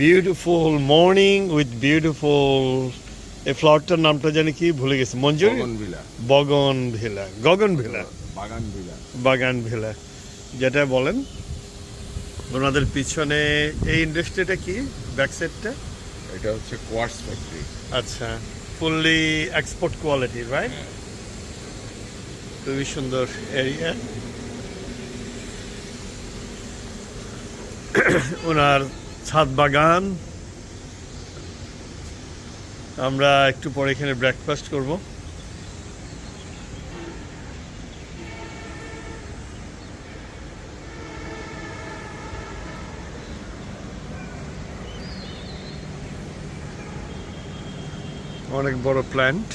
Beautiful morning with beautiful এই ফ্লাওয়ারটার নামটা জানি কি ভুলে গেছি। Manjuri? Bougainvillea bougainvillea bougainvillea bougainvillea যেটা বলেন ওনাদের পিছনে এই ইন্ডাস্ট্রিটা কি? ব্যাক সাইডটা এটা হচ্ছে কোয়ার্স ফ্যাক্টরি আচ্ছা ফুললি এক্সপোর্ট কোয়ালিটি রাইট খুবই সুন্দর এরিয়া ওনার ছাদ বাগান। আমরা একটু পরে এখানে ব্রেকফাস্ট করব। অনেক বড় প্ল্যান্ট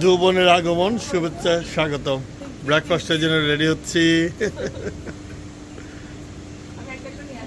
দু বোনের আগমন শুভেচ্ছা স্বাগতম ব্রেকফাস্টের জন্য রেডি হচ্ছি আমি একটা একটু নিয়ে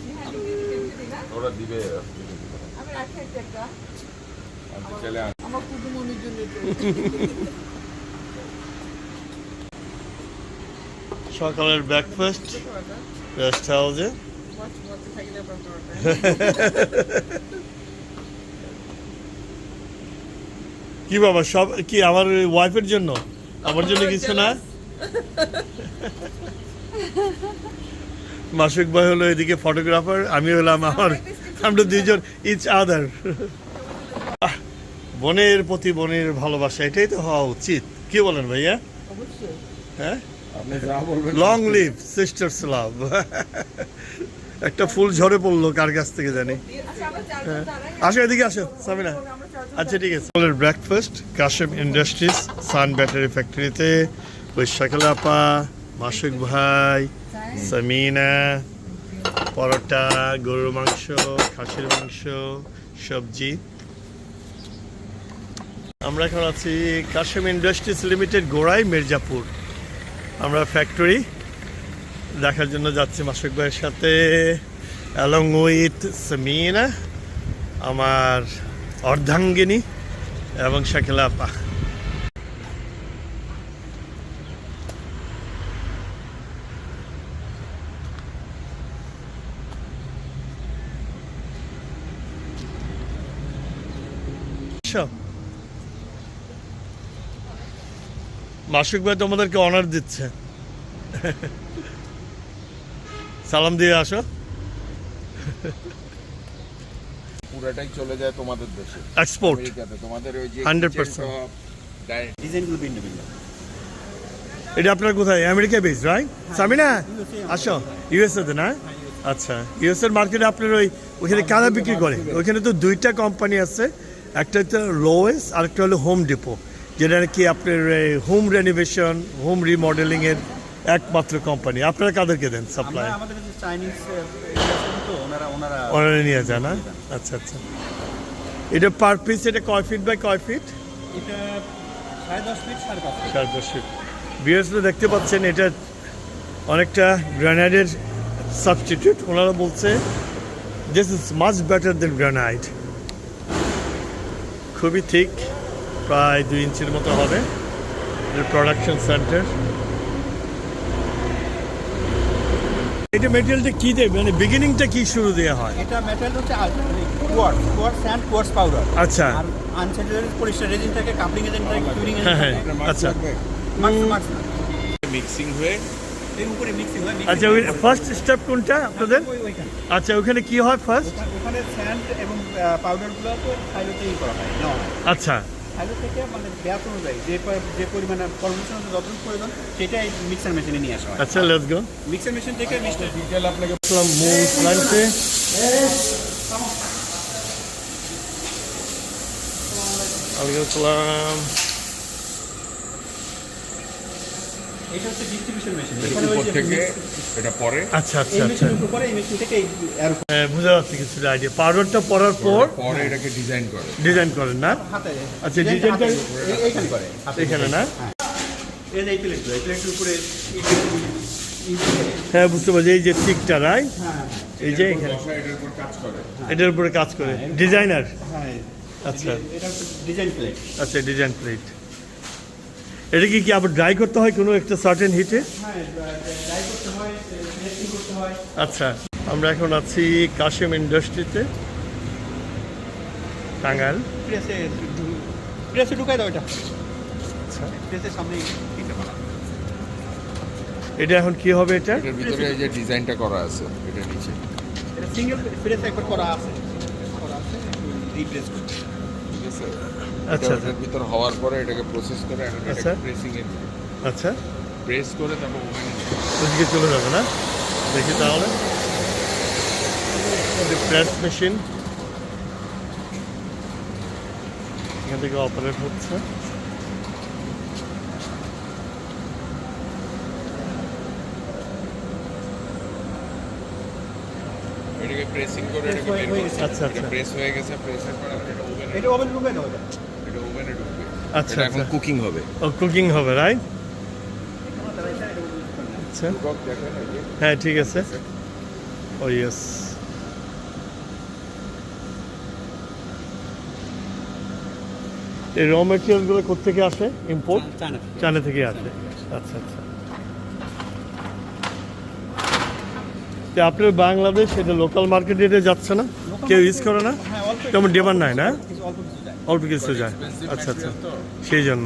কি বাবা সব কি আমার ওয়াইফের জন্য? আমার জন্য কিছু না? মাসুক ভাই হলো এদিকে ফটোগ্রাফার আমি হলাম আমার আমরা দুইজন ইচ আদার বোনের প্রতি বোনের ভালোবাসা এটাই তো হওয়া উচিত। কি বলেন ভাইয়া? হ্যাঁ? আপনি যা বলবেন লং লিভ সিস্টার্স লাভ একটা ফুল ঝরে পড়ল কার কাছ থেকে জানি? আচ্ছা দাঁড়াই আসো এদিকে আসো সামিনা। আচ্ছা ঠিক আছে। আমাদের breakfast Kashem industries sun battery ফ্যাক্টরিতে সকালে আপা মাসুক ভাই, সামিনা, পরোটা, গরুর মাংস, খাসির মাংস, সবজি। আমরা এখন আছি কাশেম ইন্ডাস্ট্রিজ লিমিটেড গোড়াই, মির্জাপুর। আমরা ফ্যাক্টরি দেখার জন্য যাচ্ছি মাসুক ভাইয়ের সাথে অ্যালং উইথ সামিনা, আমার অর্ধাঙ্গিনী এবং শাকিলা আসো। মাসুক ভাই তোমাদেরকে অনার দিচ্ছে। সালাম দিয়ে আসো। পুরাটাই চলে যায় তোমাদের দেশে। এক্সপোর্ট তোমাদের ওই যে 100% kitchen top, dining ডিজাইনগুলো ভিন্ন ভিন্ন এটা আপনার কোথায়? আমেরিকা বেস রাইট সামিনা আসো। ইউএসএ তে না আচ্ছা ইউএস এর মার্কেটে আপনার ওই ওখানে কারা বিক্রি করে? ওইখানে তো দুইটা কোম্পানি আছে। একটা হচ্ছে লোয়েস আর একটা হলো হোম ডিপো যেটা কি আপনার হোম রেনোভেশন হোম রিমডেলিং এর একমাত্র কোম্পানি আপনারা কাদেরকে দেন সাপ্লাই ওনারা নিয়ে যান না আচ্ছা আচ্ছা। এটা পার পিস এটা কয় ফিট বাই কয় ফিট এটা সাড়ে দশ ফিট দেখতে পাচ্ছেন এটা অনেকটা গ্রানাইডের সাবস্টিটিউট ওনারা বলছে this is much better than granite খুবই ঠিক প্রায় দুই ইঞ্চির মতো হবে। প্রোডাকশন সেন্টার এটা মেটেরিয়ালটা কি দেবে মানে বিগিনিংটা কি শুরু দেওয়া হয়? এটা মেটেরিয়াল হচ্ছে quartz quartz sand quartz powder আচ্ছা। আর আনসেন্টারি পলিস্টার রেজিন থাকে কাপলিং এজেন্ট থাকে টুরিং হ্যাঁ হ্যাঁ এজেন্ট থাকে। আচ্ছা। মাক্স মাক্স মিক্সিং হয়ে এর উপরে মিক্সিং হয় আচ্ছা ওই ফার্স্ট স্টেপ কোনটা আপনাদের? আচ্ছা ওখানে কি হয় ফার্স্ট ওখানে- স্যান্ড এবং পাউডারগুলো তো সাইলোতেই করা হয় হয়। আচ্ছা। সাইলো থেকে মানে ব্যাস অনুযায়ী যে যে পরিমাণে কর্মসূচি যতটুকু প্রয়োজন সেটাই মিক্সার মেশিনে নিয়ে আসা হয়। আচ্ছা লেটস গো মিক্সার মেশিন থেকে মিস্টার ডিটেল আপনাকে বললাম মূল প্ল্যান্টে ওয়ালাইকুম আসসালাম এটা হচ্ছে ডিস্ট্রিবিউশন মেশিন এর উপর থেকে এটা পরে। আচ্ছা আচ্ছা এই আচ্ছা। মেশিনের উপরে এই মেশিন থেকে এর হ্যাঁ, বুঝা যাচ্ছে কিছু আইডিয়া পাউডারটা পরার পর পরে এটাকে ডিজাইন করে। ডিজাইন করেন না? হাতে আচ্ছা, ডিজাইনটা এইখানে করে হাতে। এখানে না? এই যে প্লেটগুলো এই প্লেটের উপরে হ্যাঁ বুঝতে পারছি এই যে টিকটা রাইট হ্যাঁ এই যে এখানে। এটার উপর কাজ করে। উপরে কাজ করে। ডিজাইনার হ্যাঁ আচ্ছা। এটা ডিজাইন প্লেট আচ্ছা ডিজাইন প্লেট এটা কি কি আবার ড্রাই করতে হয় কোনো একটা সার্টেন হিটে হ্যাঁ ড্রাই করতে হয় রেস্টিং করতে হয়। আচ্ছা আমরা এখন আছি কাশিম ইন্ডাস্ট্রিতে। টাঙ্গাইল। প্রেসে প্রেসে ঢুকাই দাও এটা। আচ্ছা। প্রেসের সামনে এটা এখন কি হবে এটা? এটার ভিতরে এই যে ডিজাইনটা করা আছে এটা নিচে। এটা সিঙ্গেল প্রেস একবার করা আছে। করা আছে রিপ্লেস করতে আছে আচ্ছা, আচ্ছা আচ্ছা। ভিতর হওয়ার পরে এটাকে প্রসেস করে এখন আচ্ছা। এটাকে প্রেসিং এ আচ্ছা প্রেস করে তারপর ওভেনে ওদিকে চলে যাবে না দেখি তাহলে প্রেস মেশিন এখান থেকে অপারেট হচ্ছে এটাকে প্রেসিং করে এটাকে বের হয়ে আচ্ছা, এটা আচ্ছা। প্রেস হয়ে গেছে প্রেসের পরে এটা ওভেনে এটা ওভেন ঢুকাই দাও এটা ওভেনে ঢুকবে। আচ্ছা, এখন আচ্ছা। কুকিং হবে। ও কুকিং হবে রাইট আচ্ছা। যে হ্যাঁ ঠিক আছে। ও ইয়েস এই র মেটেরিয়ালগুলো কোথেকে আসে? ইম্পোর্ট চায়না থেকে। আসে। আচ্ছা আচ্ছা। তো আপনার বাংলাদেশ এটা লোকাল মার্কেটে যাচ্ছে না? কেউ ইউজ করে না? হ্যাঁ তেমন ডিমান্ড নাই না? অল্প কিছু যায়। আচ্ছা আচ্ছা। সেই জন্য।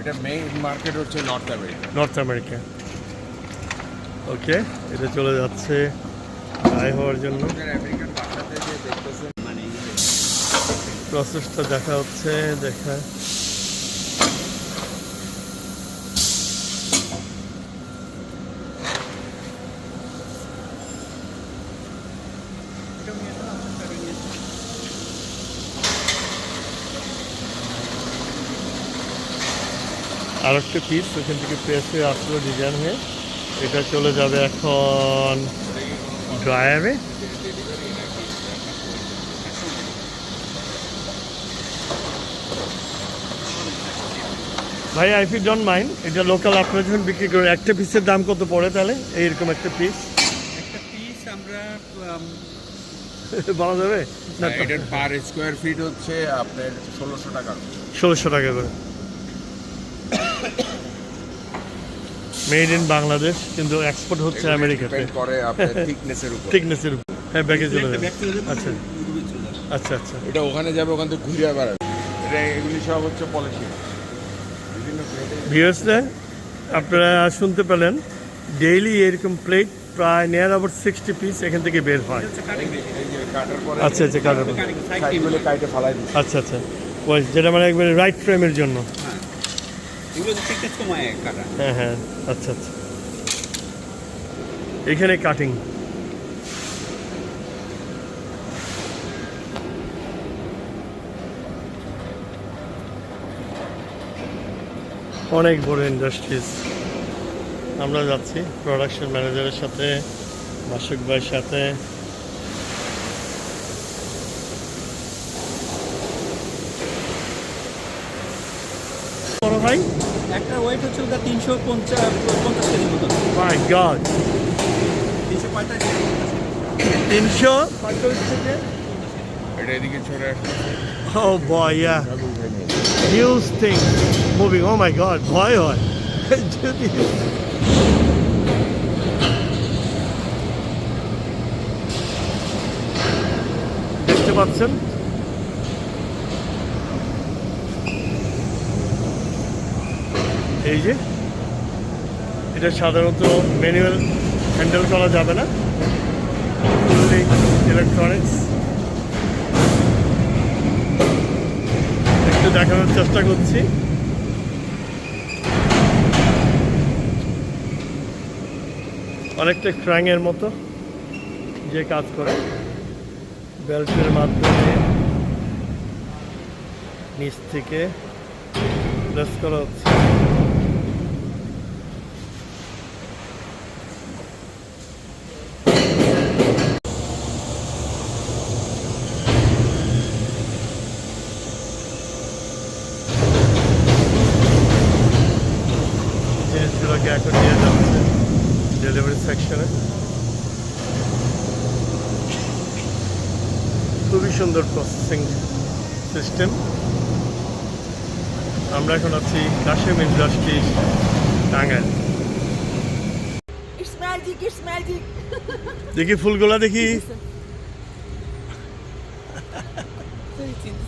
এটা মেইন মার্কেট হচ্ছে north America north America okay এটা চলে যাচ্ছে ড্রাই হওয়ার জন্য। প্রসেসটা দেখা হচ্ছে দেখা আর একটা পিস ওখান থেকে প্রেস আসলো ডিজাইন হয়ে। এটা চলে যাবে এখন ড্রায়ারে ভাই আই ফি ডোন্ট মাইন্ড এটা লোকাল আপনারা যখন বিক্রি করেন একটা পিসের দাম কত পড়ে তাহলে? এইরকম একটা পিস একটা পিস আমরা বলা যাবে? না এটার পার স্কোয়ার ফিট হচ্ছে আপনার ষোলোশো টাকা। ষোলোশো টাকা করে। মেড ইন বাংলাদেশ কিন্তু এক্সপোর্ট হচ্ছে আমেরিকাতে করে আপনার থিকনেসের উপর। থিকনেসের উপর। হ্যাঁ ব্যাগে চলে যাবে। ব্যাগ চলে যাবে। আচ্ছা আচ্ছা। আচ্ছা এটা ওখানে যাবে ওখান থেকে ঘুরে আবার এটা এগুলি সব হচ্ছে বিভিন্ন ভিউয়ার্সরা আপনারা শুনতে পেলেন ডেইলি এরকম প্লেট প্রায় নিয়ার আবার সিক্সটি পিস এখান থেকে বের হয়। আচ্ছা আচ্ছা কাটার আচ্ছা আচ্ছা। ওই যেটা মানে একবারে রাইট ফ্রেমের জন্য। হ্যাঁ হ্যাঁ হ্যাঁ আচ্ছা আচ্ছা। এখানে কাটিং অনেক বড় ইন্ডাস্ট্রিজ আমরা যাচ্ছি প্রোডাকশন ম্যানেজারের সাথে মাসুক ভাইয়ের সাথে বড় ভাই একটা ওয়েট হচ্ছে ওটা তিনশো পঞ্চাশ পঞ্চাশ কেজি মতন মাই গড তিনশো পঁয়তাল্লিশ তিনশো? পঁয়তাল্লিশ থেকে এটা এদিকে ছড়ে আসছে। Oh boy, yeah. Huge thing. Moving. Oh my god, ভয় হয়। যদি দেখতে পাচ্ছেন? এই যে, এটা সাধারণত ম্যানুয়াল হ্যান্ডেল করা যাবে না। ইলেকট্রনিক্স একটু দেখানোর চেষ্টা করছি। অনেকটা ক্র্যাঙের মতো যে কাজ করে। বেল্টের মাধ্যমে নিচ থেকে প্রেস করা হচ্ছে জিনিসগুলোকে এখন নিয়ে যাচ্ছে ডেলিভারি সেকশনে খুবই সুন্দর প্রসেসিং সিস্টেম আমরা এখন আছি কাশিম ইন্ডাস্ট্রি টাঙ্গাইল. দেখি ফুলগুলা দেখি।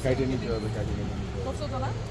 কাটিয়ে নিতে হবে কাটিয়ে নিতে হবে।